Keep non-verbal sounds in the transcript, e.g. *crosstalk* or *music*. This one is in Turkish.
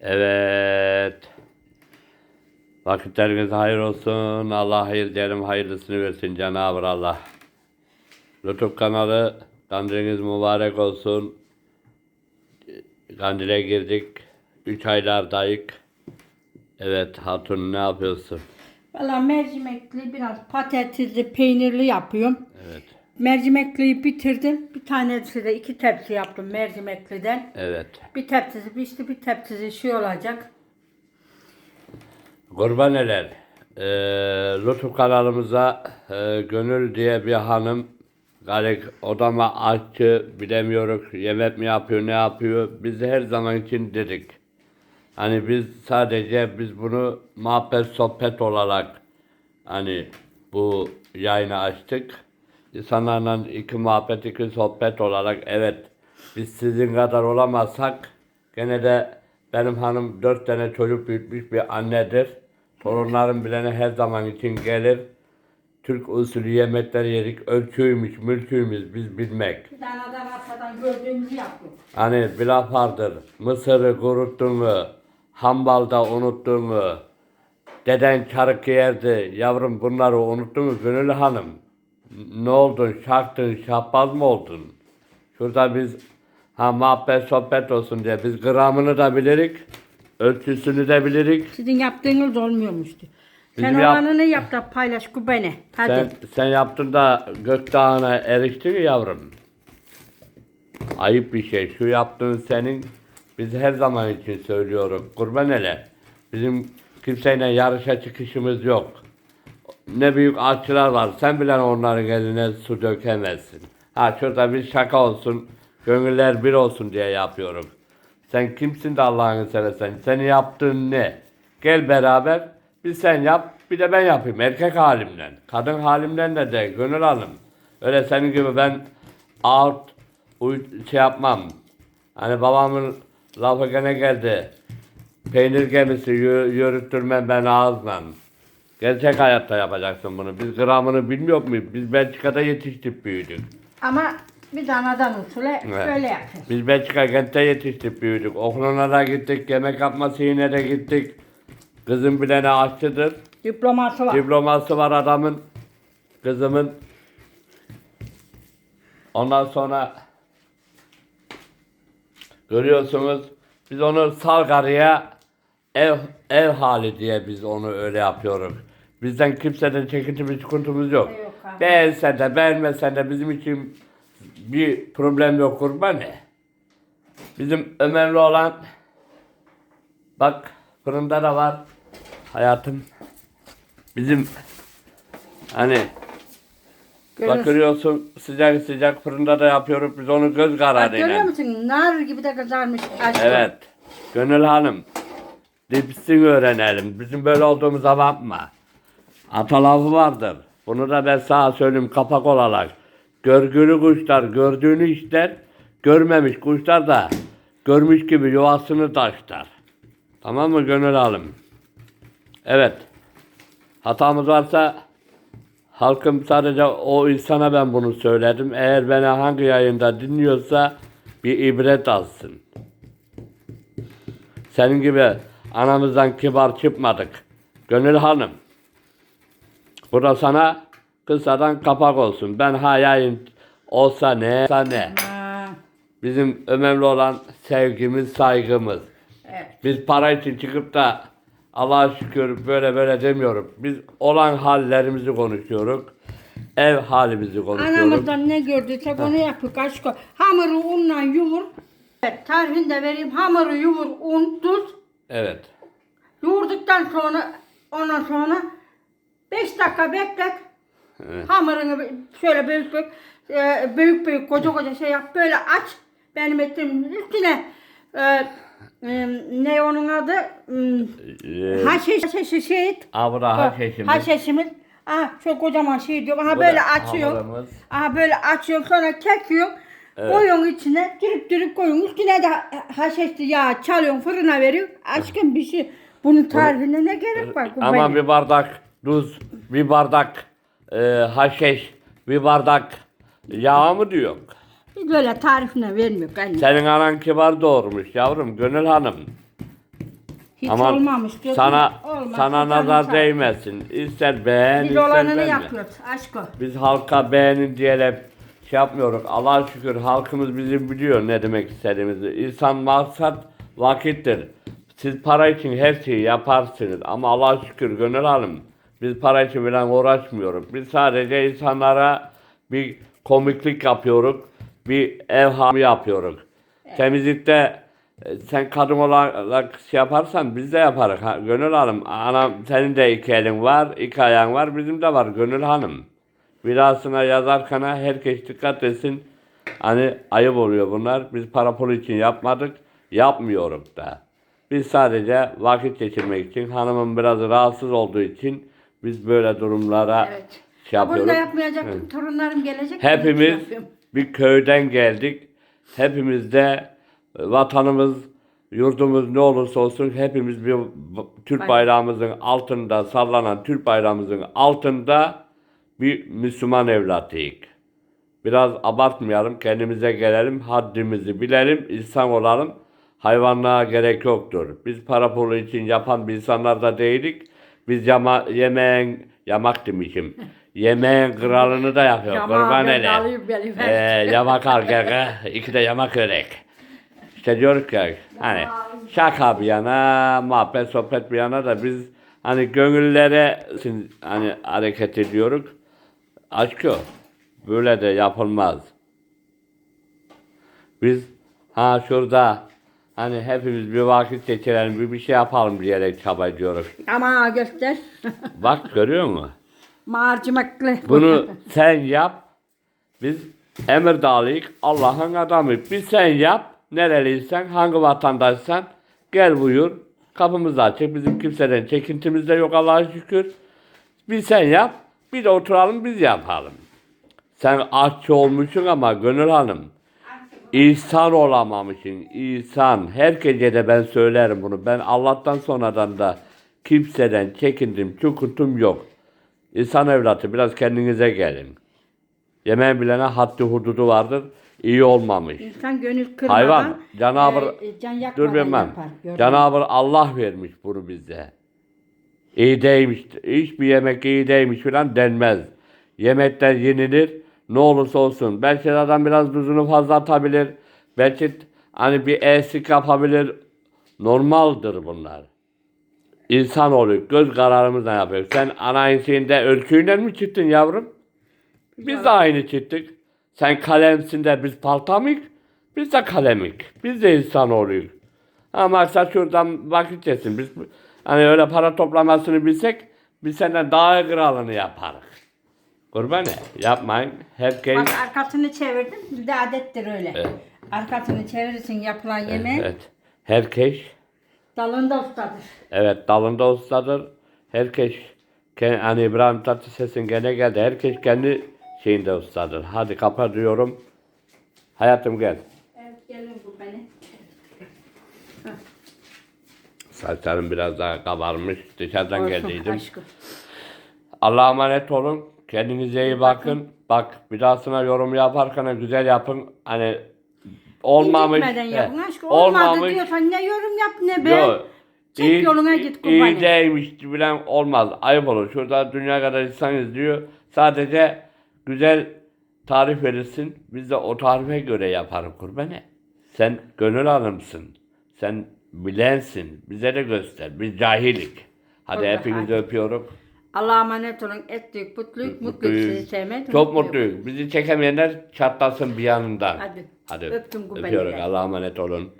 Evet. Vakitleriniz hayır olsun. Allah hayır diyelim hayırlısını versin Cenab-ı Allah. YouTube kanalı kandiliniz mübarek olsun. Kandile girdik. 3 aylardayız. Evet hatun ne yapıyorsun? Valla mercimekli biraz patatesli peynirli yapıyorum. Evet. Mercimekliyi bitirdim. Bir tanesi de iki tepsi yaptım mercimekliden. Evet. Bir tepsisi pişti bir tepsisi şey olacak. Kurbaneler. Ee, YouTube kanalımıza e, Gönül diye bir hanım Galik odama açtı bilemiyoruz yemek mi yapıyor ne yapıyor biz her zaman için dedik. Hani biz sadece biz bunu muhabbet sohbet olarak hani bu yayını açtık. İnsanlarla iki muhabbet iki sohbet olarak evet biz sizin kadar olamazsak gene de benim hanım dört tane çocuk büyütmüş bir annedir. Torunlarım bilene her zaman için gelir. Türk usulü yemekler yedik. Ölçüymüş, mülküymüş biz bilmek. Bir tane adam arkadan gördüğümüzü yaptık. Hani bir laf vardır. Mısırı kuruttun mu? Hambalda unuttun mu? Deden çarık yerdi. Yavrum bunları unuttun mu Gönül Hanım? Ne oldun? Şaktın, şapbaz mı oldun? Şurada biz ha muhabbet sohbet olsun diye biz gramını da bilirik. Ölçüsünü de bilirik. Sizin yaptığınız olmuyormuştu. Sen Bizim yap- olanını yap da paylaş kubene. Hadi. Sen, sen yaptın da Gökdağ'ına eriştin mi yavrum? Ayıp bir şey. Şu yaptığın senin biz her zaman için söylüyoruz. Kurban ele. Bizim kimseyle yarışa çıkışımız yok. Ne büyük ağaççılar var. Sen bile onların eline su dökemezsin. Ha şurada bir şaka olsun. Gönüller bir olsun diye yapıyorum. Sen kimsin de Allah'ını seversen? Senin yaptığın ne? Gel beraber bir sen yap bir de ben yapayım. Erkek halimden. Kadın halimden de de gönül alım. Öyle senin gibi ben out şey yapmam. Hani babamın lafı gene geldi. Peynir gemisi yürüttürmem ben ağızla. Gerçek hayatta yapacaksın bunu. Biz gramını bilmiyor muyuz? Biz Belçika'da yetiştik büyüdük. Ama bir tanadan usulü Evet. öyle yapıyoruz. Biz Belçika kentte yetiştik büyüdük. Okuluna da gittik, yemek yapması yine de gittik. Kızım bilene aşçıdır. Diploması var. Diploması var adamın. Kızımın. Ondan sonra görüyorsunuz biz onu Salgarı'ya ev ev hali diye biz onu öyle yapıyoruz. Bizden kimseden çekintimiz, sıkıntımız yok. Yok abi. Beğensen de beğenmesen de bizim için bir problem yok kurban ne? Bizim önemli olan bak fırında da var hayatım. Bizim hani Görüyorsun. bakıyorsun sıcak sıcak fırında da yapıyoruz biz onu göz Bak, kararıyla. görüyor musun? Nar gibi de kızarmış. aşkım. Evet. Gönül Hanım. Dipsini öğrenelim. Bizim böyle olduğumuza bakma. Ata lafı vardır. Bunu da ben sana söyleyeyim kapak olarak. Görgülü kuşlar gördüğünü ister. Görmemiş kuşlar da görmüş gibi yuvasını taşlar. Tamam mı Gönül Hanım? Evet. Hatamız varsa halkım sadece o insana ben bunu söyledim. Eğer beni hangi yayında dinliyorsa bir ibret alsın. Senin gibi anamızdan kibar çıkmadık. Gönül Hanım. Bu da sana kısadan kapak olsun. Ben ha yayın olsa ne, olsa ne. Bizim önemli olan sevgimiz, saygımız. evet. Biz para için çıkıp da Allah'a şükür böyle böyle demiyorum. Biz olan hallerimizi konuşuyoruz. Ev halimizi konuşuyoruz. Anamızdan ne gördüysek onu yapıyor. Aşkım. Hamuru unla yoğur. Evet, tarifini de vereyim. Hamuru yoğur, un, tuz. Evet. Yoğurduktan sonra ondan sonra 5 dakika beklet. Evet. Hamurunu şöyle büyük büyük e, büyük büyük koca koca şey yap. Böyle aç. Benim ettiğim üstüne e, e, ne onun adı? Ee, Haşiş, haşiş şey et. Abra haşeşimiz. Haşeşimiz. Aha çok kocaman şey diyor. Aha Bu böyle da açıyor. hamurumuz. Aha böyle açıyor sonra kekiyor. Evet. Koyuyorsun içine, dürüp dürüp koyuyorsun. Üstüne de haşeşli yağ çalıyorsun, fırına veriyorsun. Aşkım bir şey. Bunun tarifine ne gerek var? Ama bir bardak tuz, bir bardak e, haşeş, bir bardak yağ mı diyor? Böyle tarifine vermiyor anne. Senin anan kibar doğurmuş yavrum Gönül Hanım. Hiç Aman olmamış. Gördün mü? sana Olmaz, sana nazar artık. değmesin. İster beğen, Biz ister olanını beğenme. yapıyoruz. Aşk o. Biz halka beğenin diyelim şey yapmıyoruz. Allah'a şükür halkımız bizi biliyor ne demek istediğimizi. İnsan maksat vakittir. Siz para için her şeyi yaparsınız ama Allah'a şükür Gönül Hanım biz para için falan uğraşmıyoruz. Biz sadece insanlara bir komiklik yapıyoruz. Bir evhamı yapıyoruz. Temizlikte e, sen kadın olarak şey yaparsan biz de yaparız. Ha, Gönül Hanım, anam senin de iki elin var, iki ayağın var, bizim de var Gönül Hanım. Virasına yazarken herkes dikkat etsin. Hani ayıp oluyor bunlar. Biz para pul için yapmadık, yapmıyoruz da. Biz sadece vakit geçirmek için, hanımın biraz rahatsız olduğu için biz böyle durumlara Evet. şey Ha, Bunu yapıyoruz. da yapmayacaktım. Torunlarım gelecek. Hepimiz Yapıyorum. bir köyden geldik. Hepimiz de e, vatanımız, yurdumuz ne olursa olsun hepimiz bir Türk Bay- bayrağımızın altında sallanan Türk bayrağımızın altında bir Müslüman evlatıyız. Biraz abartmayalım, kendimize gelelim, haddimizi bilelim, insan olalım. Hayvanlığa gerek yoktur. Biz para pulu için yapan bir insanlar da değilik. Biz yama, yemeğin, yamak demişim. *laughs* yemeğin kralını da yapıyor. Yamağı Kurban ben ele. alayım belime. Ee, yamak al gel, iki de yamak örek. İşte diyoruz ki hani şaka bir yana, muhabbet sohbet bir yana da biz hani gönüllere sin- hani hareket ediyoruz. Aşk o. Böyle de yapılmaz. Biz ha şurada hani hepimiz bir vakit geçirelim, bir bir şey yapalım diyerek çaba ediyoruz. Ama göster. *laughs* Bak görüyor musun? Marcimaklı. Bunu sen yap. Biz Emirdağlıyık, Allah'ın adamı. Bir sen yap. Nereliysen, hangi vatandaşsan gel buyur. Kapımız açık. Bizim kimseden çekintimiz de yok Allah'a şükür. Bir sen yap. Bir de oturalım biz yapalım. Sen aşçı olmuşsun ama Gönül Hanım. İhsan olamamışsın. İhsan. Herkese de ben söylerim bunu. Ben Allah'tan sonradan da kimseden çekindim, çukuntum yok. İnsan evlatı biraz kendinize gelin. Yemeğin bilene haddi hududu vardır. İyi olmamış. İnsan gönül kırmadan. Hayvan, Cenab-ı e, e, can yakmadan dur bilmem. yapar. Cenab-ı Allah vermiş bunu bize. İyi değilmiş. Hiçbir yemek iyi değilmiş falan denmez. Yemekler yenilir. Ne olursa olsun. Belki adam biraz tuzunu fazla atabilir. Belki hani bir eksik yapabilir. Normaldir bunlar. İnsan oluyor. Göz kararımızla yapıyor. Sen ana şeyinde ölçüyle mi çıktın yavrum? Biz de aynı çıktık. Sen kalemsin de biz paltamik. Biz de kalemik. Biz de insan oluyoruz. Ama maksat şuradan vakit geçsin. Biz hani öyle para toplamasını bilsek biz senden daha kralını yaparız. Kurban ne? Yapmayın. Herkes... Bak arkasını çevirdim. Bir de adettir öyle. Evet. Arkasını çevirirsin yapılan yemeğin. Evet. Herkes Dalında ustadır. Evet dalında ustadır. Herkes ke- hani İbrahim Tatlıses'in gene geldi. Herkes kendi şeyinde ustadır. Hadi kapatıyorum. Hayatım gel. Evet gelin bu beni. Saçlarım biraz daha kabarmış. Dışarıdan Olsun, geldiydim. aşkım. Allah'a emanet olun. Kendinize iyi bakın. Bak bir dahasına yorum yaparken güzel yapın. Hani olmamış. İncitmeden he, yapın aşkım. Olmadı diyorsan ne yorum yap ne be. Yo, Çek iyi- yoluna git İyi kurbanım. değilmiş bilen olmaz. Ayıp olur. Şurada dünya kadar insan izliyor. Sadece güzel tarif verirsin. Biz de o tarife göre yaparım kurbanı. Sen gönül hanımsın. Sen bilensin. Bize de göster. Biz cahilik. Hadi Oldu, hepinizi hadi. öpüyorum. Allah'a emanet olun. Ettik, mutluluk, mutluluk sizi sevmek. Çok mutluyum. Bizi çekemeyenler çatlasın bir yanından. Hadi. Hadi. Öptüm Öpüyorum. kubbeleri. Allah'a emanet olun.